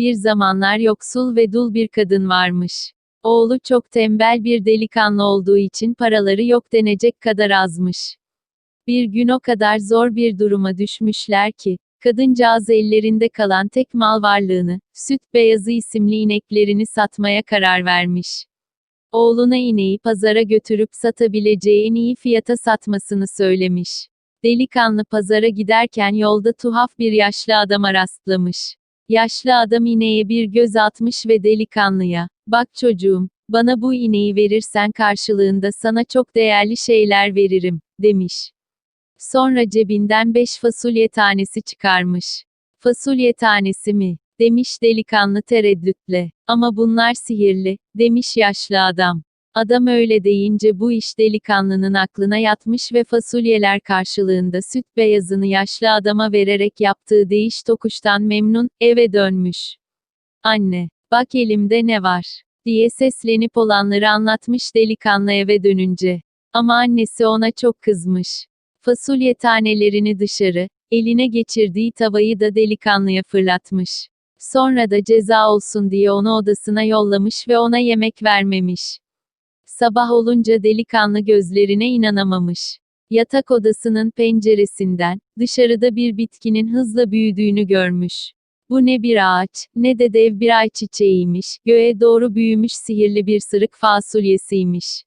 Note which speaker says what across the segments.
Speaker 1: Bir zamanlar yoksul ve dul bir kadın varmış. Oğlu çok tembel bir delikanlı olduğu için paraları yok denecek kadar azmış. Bir gün o kadar zor bir duruma düşmüşler ki, kadıncağız ellerinde kalan tek mal varlığını, süt beyazı isimli ineklerini satmaya karar vermiş. Oğluna ineği pazara götürüp satabileceği en iyi fiyata satmasını söylemiş. Delikanlı pazara giderken yolda tuhaf bir yaşlı adama rastlamış. Yaşlı adam ineğe bir göz atmış ve delikanlıya, bak çocuğum, bana bu ineği verirsen karşılığında sana çok değerli şeyler veririm, demiş. Sonra cebinden beş fasulye tanesi çıkarmış. Fasulye tanesi mi? demiş delikanlı tereddütle. Ama bunlar sihirli, demiş yaşlı adam. Adam öyle deyince bu iş delikanlının aklına yatmış ve fasulyeler karşılığında süt beyazını yaşlı adama vererek yaptığı değiş tokuştan memnun, eve dönmüş. Anne, bak elimde ne var, diye seslenip olanları anlatmış delikanlı eve dönünce. Ama annesi ona çok kızmış. Fasulye tanelerini dışarı, eline geçirdiği tavayı da delikanlıya fırlatmış. Sonra da ceza olsun diye onu odasına yollamış ve ona yemek vermemiş. Sabah olunca delikanlı gözlerine inanamamış. Yatak odasının penceresinden, dışarıda bir bitkinin hızla büyüdüğünü görmüş. Bu ne bir ağaç, ne de dev bir ayçiçeğiymiş, göğe doğru büyümüş sihirli bir sırık fasulyesiymiş.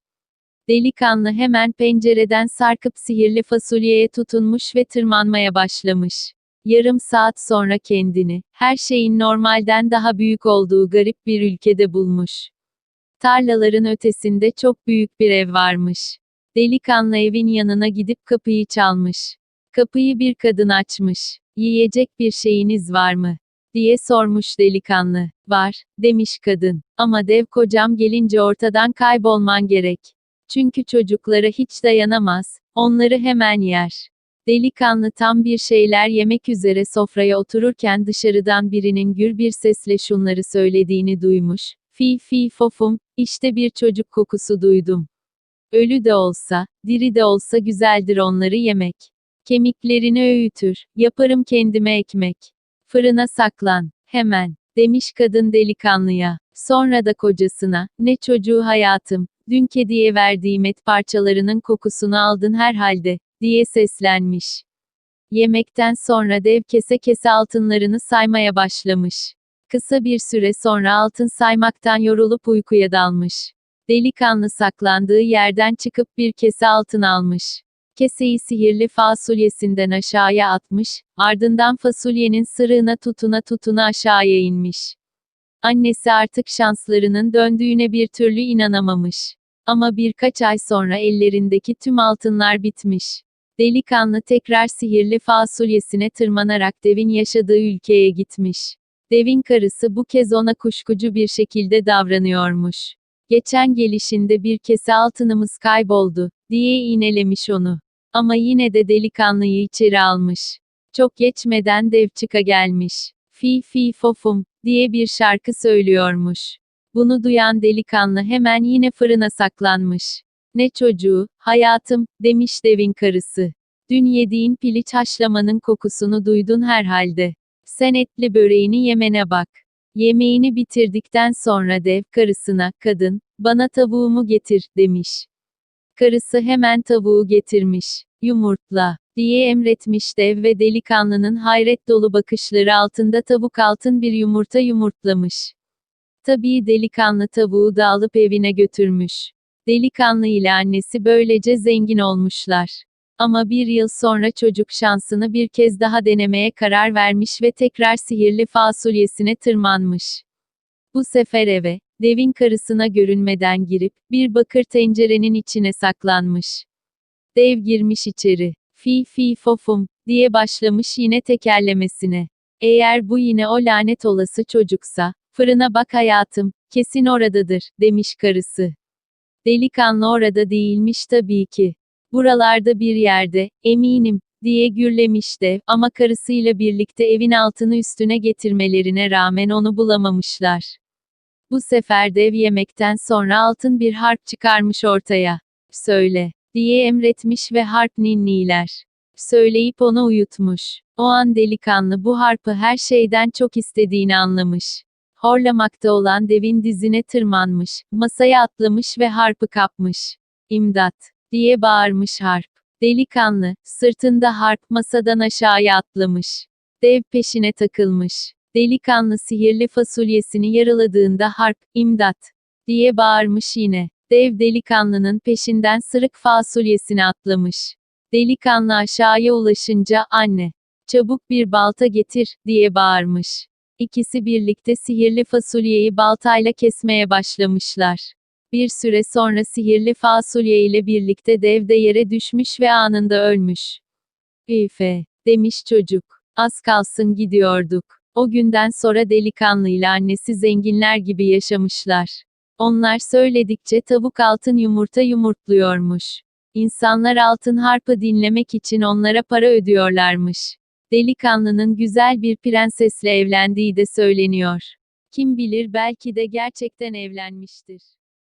Speaker 1: Delikanlı hemen pencereden sarkıp sihirli fasulyeye tutunmuş ve tırmanmaya başlamış. Yarım saat sonra kendini, her şeyin normalden daha büyük olduğu garip bir ülkede bulmuş. Tarlaların ötesinde çok büyük bir ev varmış. Delikanlı evin yanına gidip kapıyı çalmış. Kapıyı bir kadın açmış. Yiyecek bir şeyiniz var mı? diye sormuş delikanlı. Var, demiş kadın. Ama dev kocam gelince ortadan kaybolman gerek. Çünkü çocuklara hiç dayanamaz, onları hemen yer. Delikanlı tam bir şeyler yemek üzere sofraya otururken dışarıdan birinin gür bir sesle şunları söylediğini duymuş. Fi fi fofum, işte bir çocuk kokusu duydum. Ölü de olsa, diri de olsa güzeldir onları yemek. Kemiklerini öğütür, yaparım kendime ekmek. Fırına saklan, hemen, demiş kadın delikanlıya. Sonra da kocasına, ne çocuğu hayatım, dün kediye verdiğim et parçalarının kokusunu aldın herhalde, diye seslenmiş. Yemekten sonra dev kese kese altınlarını saymaya başlamış. Kısa bir süre sonra altın saymaktan yorulup uykuya dalmış. Delikanlı saklandığı yerden çıkıp bir kese altın almış. Keseyi sihirli fasulyesinden aşağıya atmış, ardından fasulyenin sırığına tutuna tutuna aşağıya inmiş. Annesi artık şanslarının döndüğüne bir türlü inanamamış. Ama birkaç ay sonra ellerindeki tüm altınlar bitmiş. Delikanlı tekrar sihirli fasulyesine tırmanarak devin yaşadığı ülkeye gitmiş. Devin karısı bu kez ona kuşkucu bir şekilde davranıyormuş. Geçen gelişinde bir kese altınımız kayboldu, diye iğnelemiş onu. Ama yine de delikanlıyı içeri almış. Çok geçmeden dev çıka gelmiş. Fi fi fofum, diye bir şarkı söylüyormuş. Bunu duyan delikanlı hemen yine fırına saklanmış. Ne çocuğu, hayatım, demiş devin karısı. Dün yediğin piliç haşlamanın kokusunu duydun herhalde. Sen etli böreğini yemene bak. Yemeğini bitirdikten sonra dev karısına, kadın, bana tavuğumu getir, demiş. Karısı hemen tavuğu getirmiş. Yumurtla, diye emretmiş dev ve delikanlının hayret dolu bakışları altında tavuk altın bir yumurta yumurtlamış. Tabii delikanlı tavuğu da alıp evine götürmüş. Delikanlı ile annesi böylece zengin olmuşlar. Ama bir yıl sonra çocuk şansını bir kez daha denemeye karar vermiş ve tekrar sihirli fasulyesine tırmanmış. Bu sefer eve, devin karısına görünmeden girip, bir bakır tencerenin içine saklanmış. Dev girmiş içeri. Fi fi fofum, diye başlamış yine tekerlemesine. Eğer bu yine o lanet olası çocuksa, fırına bak hayatım, kesin oradadır, demiş karısı. Delikanlı orada değilmiş tabii ki. Buralarda bir yerde, eminim, diye gürlemiş de, ama karısıyla birlikte evin altını üstüne getirmelerine rağmen onu bulamamışlar. Bu sefer dev yemekten sonra altın bir harp çıkarmış ortaya. Söyle, diye emretmiş ve harp ninniler. Söyleyip onu uyutmuş. O an delikanlı bu harpı her şeyden çok istediğini anlamış. Horlamakta olan devin dizine tırmanmış, masaya atlamış ve harpı kapmış. İmdat! Diye bağırmış harp. Delikanlı, sırtında harp masadan aşağıya atlamış. Dev peşine takılmış. Delikanlı sihirli fasulyesini yaraladığında harp, imdat! diye bağırmış yine. Dev delikanlının peşinden sırık fasulyesini atlamış. Delikanlı aşağıya ulaşınca, anne, çabuk bir balta getir, diye bağırmış. İkisi birlikte sihirli fasulyeyi baltayla kesmeye başlamışlar. Bir süre sonra sihirli fasulye ile birlikte dev de yere düşmüş ve anında ölmüş. Üfe, demiş çocuk. Az kalsın gidiyorduk. O günden sonra delikanlıyla annesi zenginler gibi yaşamışlar. Onlar söyledikçe tavuk altın yumurta yumurtluyormuş. İnsanlar altın harpı dinlemek için onlara para ödüyorlarmış. Delikanlının güzel bir prensesle evlendiği de söyleniyor. Kim bilir belki de gerçekten evlenmiştir.